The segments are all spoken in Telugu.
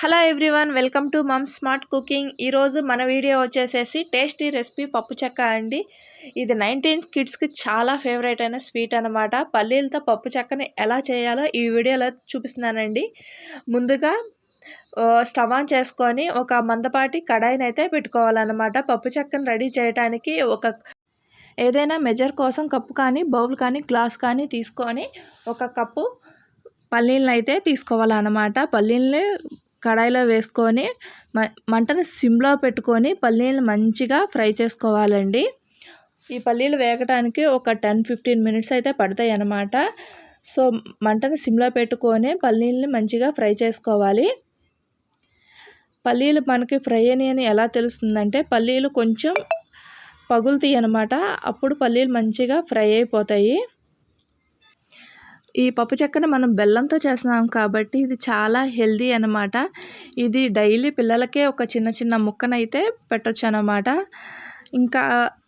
Hello everyone welcome to mom smart cooking. ఈరోజు మన వీడియో వచ్చేసేసి టేస్టీ రెసిపీ పప్పు చెక్క అండి. ఇది నైన్టీన్ కిడ్స్కి చాలా ఫేవరెట్ అయిన స్వీట్ అనమాట పల్లీలతో పప్పు చెక్కని ఎలా చేయాలో ఈ వీడియోలో చూపిస్తున్నానండి. ముందుగా స్టవ్ ఆన్ చేసుకొని ఒక మందపాటి కడాయిని అయితే పెట్టుకోవాలన్నమాట. పప్పు చెక్కను రెడీ చేయడానికి ఒక ఏదైనా మెజర్ కోసం కప్పు కానీ బౌల్ కానీ గ్లాస్ కానీ తీసుకొని ఒక కప్పు పల్లీలను అయితే తీసుకోవాలన్నమాట. పల్లీల్ని కడాయిలో వేసుకొని మంటను సిమ్లో పెట్టుకొని పల్లీలు మంచిగా ఫ్రై చేసుకోవాలండి. ఈ పల్లీలు వేగటానికి ఒక టెన్ ఫిఫ్టీన్ మినిట్స్ అయితే పడతాయి అన్నమాట. సో మంటను సిమ్లో పెట్టుకొని పల్లీలని మంచిగా ఫ్రై చేసుకోవాలి. పల్లీలు మనకి ఫ్రై అని ఎలా తెలుస్తుందంటే పల్లీలు కొంచెం పగులుతాయి అనమాట అప్పుడు పల్లీలు మంచిగా ఫ్రై అయిపోతాయి. ఈ పప్పు చెక్కను మనం బెల్లంతో చేస్తున్నాం కాబట్టి ఇది చాలా హెల్దీ అనమాట ఇది డైలీ పిల్లలకే ఒక చిన్న చిన్న ముక్కనైతే పెట్టచ్చు అనమాట ఇంకా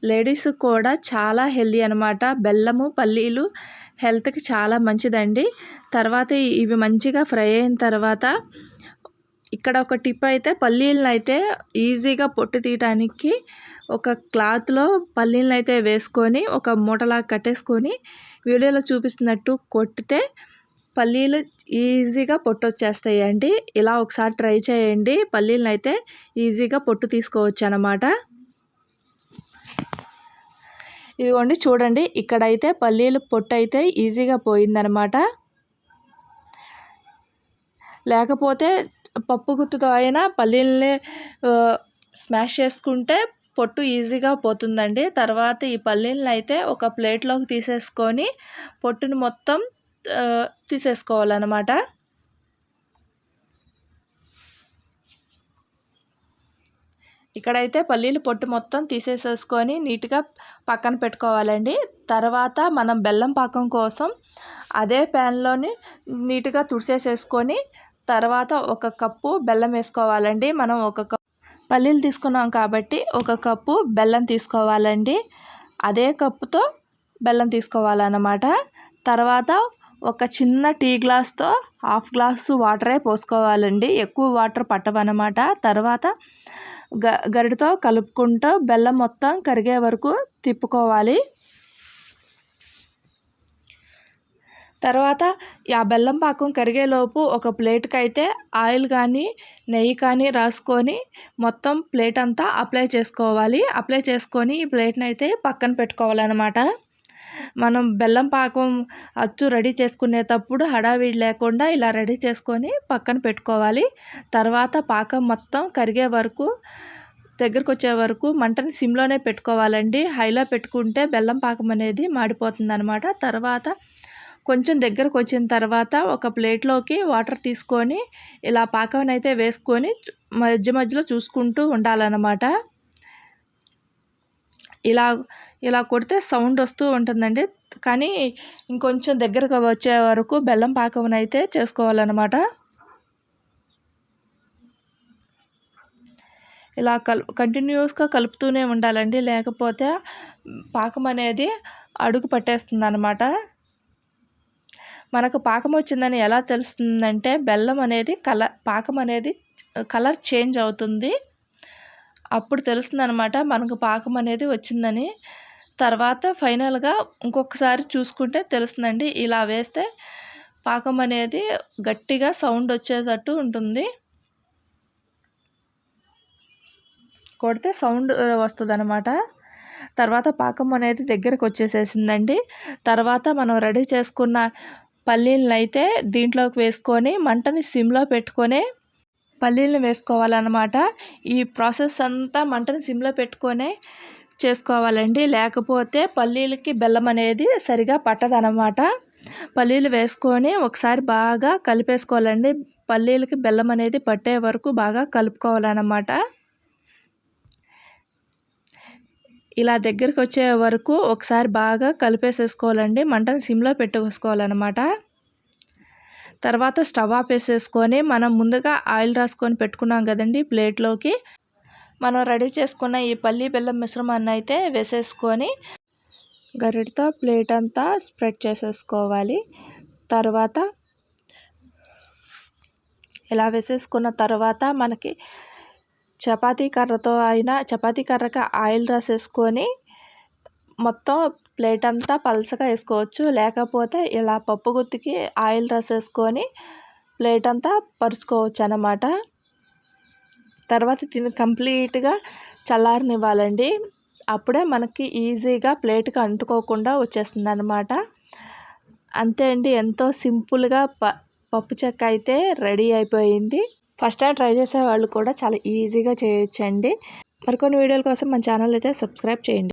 లేడీస్ కూడా చాలా హెల్దీ అనమాట బెల్లము పల్లీలు హెల్త్కి చాలా మంచిదండి. తర్వాత ఇవి మంచిగా ఫ్రై అయిన తర్వాత ఇక్కడ ఒక టిప్ అయితే పల్లీలను అయితే ఈజీగా పొట్టు తీయటానికి ఒక క్లాత్లో పల్లీలను అయితే వేసుకొని ఒక మూటలాగా కట్టేసుకొని వీడియోలో చూపిస్తున్నట్టు కొట్టితే పల్లీలు ఈజీగా పొట్టు వచ్చేస్తాయి అండి ఇలా ఒకసారి ట్రై చేయండి. పల్లీలను అయితే ఈజీగా పొట్టు తీసుకోవచ్చు అనమాట ఇదిగోండి చూడండి. ఇక్కడైతే పల్లీలు పొట్టు అయితే ఈజీగా పోయిందనమాట. లేకపోతే పప్పు గుత్తుతో అయినా పల్లీలని స్మాష్ చేసుకుంటే పొట్టు ఈజీగా పోతుందండి. తర్వాత ఈ పల్లీలను అయితే ఒక ప్లేట్లోకి తీసేసుకొని పొట్టును మొత్తం తీసేసుకోవాలన్నమాట. ఇక్కడైతే పల్లీలు పొట్టు మొత్తం తీసేసేసుకొని నీట్గా పక్కన పెట్టుకోవాలండి. తర్వాత మనం బెల్లం పాకం కోసం అదే ప్యాన్లోని నీట్గా తుడిసేసేసుకొని తర్వాత ఒక కప్పు బెల్లం వేసుకోవాలండి. మనం ఒక కప్పు పల్లీలు తీసుకున్నాం కాబట్టి ఒక కప్పు బెల్లం తీసుకోవాలండి. అదే కప్పుతో బెల్లం తీసుకోవాలన్నమాట. తర్వాత ఒక చిన్న టీ గ్లాస్తో హాఫ్ గ్లాసు వాటరే పోసుకోవాలండి. ఎక్కువ వాటర్ పట్టవన్నమాట. తర్వాత గ గరిటతో కలుపుకుంటూ బెల్లం మొత్తం కరిగే వరకు తిప్పుకోవాలి. తర్వాత ఆ బెల్లం పాకం కరిగేలోపు ఒక ప్లేట్కి అయితే ఆయిల్ కానీ నెయ్యి కానీ రాసుకొని మొత్తం ప్లేట్ అంతా అప్లై చేసుకోవాలి. అప్లై చేసుకొని ఈ ప్లేట్ని అయితే పక్కన పెట్టుకోవాలన్నమాట. మనం బెల్లం పాకం అచ్చు రెడీ చేసుకునేటప్పుడు హడావిడి లేకుండా ఇలా రెడీ చేసుకొని పక్కన పెట్టుకోవాలి. తర్వాత పాకం మొత్తం కరిగే వరకు దగ్గరకు వచ్చే వరకు మంటని సిమ్లోనే పెట్టుకోవాలండి. హైలో పెట్టుకుంటే బెల్లం పాకం అనేది మాడిపోతుంది అనమాట తర్వాత కొంచెం దగ్గరకు వచ్చిన తర్వాత ఒక ప్లేట్లోకి వాటర్ తీసుకొని ఇలా పాకం అయితే వేసుకొని మధ్య మధ్యలో చూసుకుంటూ ఉండాలన్నమాట. ఇలా ఇలా కొడితే సౌండ్ వస్తూ ఉంటుందండి. కానీ ఇంకొంచెం దగ్గరకు వచ్చే వరకు బెల్లం పాకం అయితే చేసుకోవాలన్నమాట. ఇలా కల్ కంటిన్యూస్గా కలుపుతూనే ఉండాలండి. లేకపోతే పాకం అనేది అడుగు పట్టేస్తుంది అనమాట మనకు పాకం వచ్చిందని ఎలా తెలుస్తుందంటే బెల్లం అనేది కలర్ పాకం అనేది కలర్ చేంజ్ అవుతుంది. అప్పుడు తెలుస్తుంది అనమాట మనకు పాకం అనేది వచ్చిందని. తర్వాత ఫైనల్గా ఇంకొకసారి చూసుకుంటే తెలుస్తుందండి. ఇలా వేస్తే పాకం అనేది గట్టిగా సౌండ్ వచ్చేటట్టు ఉంటుంది. కొడితే సౌండ్ వస్తుంది అనమాట తర్వాత పాకం అనేది దగ్గరకు వచ్చేసేసిందండి తర్వాత మనం రెడీ చేసుకున్న పల్లీలను అయితే దీంట్లోకి వేసుకొని మంటని సిమ్లో పెట్టుకొని పల్లీలను వేసుకోవాలన్నమాట. ఈ ప్రాసెస్ అంతా మంటని సిమ్లో పెట్టుకొని చేసుకోవాలండి. లేకపోతే పల్లీలకి బెల్లం అనేది సరిగా పట్టదనమాట పల్లీలు వేసుకొని ఒకసారి బాగా కలిపేసుకోవాలండి. పల్లీలకి బెల్లం అనేది పట్టే వరకు బాగా కలుపుకోవాలన్నమాట. ఇలా దగ్గరికి వచ్చే వరకు ఒకసారి బాగా కలిపేసేసుకోవాలండి. మంటని సిమ్లో పెట్టుకోవాలన్నమాట. తర్వాత స్టవ్ ఆపేసేసుకొని మనం ముందుగా ఆయిల్ రాసుకొని పెట్టుకున్నాం కదండి ప్లేట్లోకి. మనం రెడీ చేసుకున్న ఈ పల్లి బెల్లం మిశ్రమాన్ని అయితే వేసేసుకొని గరిటతో ప్లేట్ అంతా స్ప్రెడ్ చేసేసుకోవాలి. తర్వాత ఇలా వేసేసుకున్న తర్వాత మనకి చపాతీ కర్రతో అయినా చపాతీ కర్రకి ఆయిల్ రాసేసుకొని మొత్తం ప్లేట్ అంతా పలచగా వేసుకోవచ్చు. లేకపోతే ఇలా పప్పు గుత్తికి ఆయిల్ రాసేసుకొని ప్లేట్ అంతా పరుచుకోవచ్చు అన్నమాట తర్వాత తిని కంప్లీట్గా చల్లారనివ్వాలండి. అప్పుడే మనకి ఈజీగా ప్లేట్కి అంటుకోకుండా వచ్చేస్తుంది అనమాట అంతే అండి. ఎంతో సింపుల్గా ప పప్పు చెక్క అయితే రెడీ అయిపోయింది. ఫస్ట్ టైం ట్రై చేసే వాళ్ళు కూడా చాలా ఈజీగా చేయొచ్చండి. మరికొన్ని వీడియోల కోసం మన ఛానల్ అయితే సబ్స్క్రైబ్ చేయండి.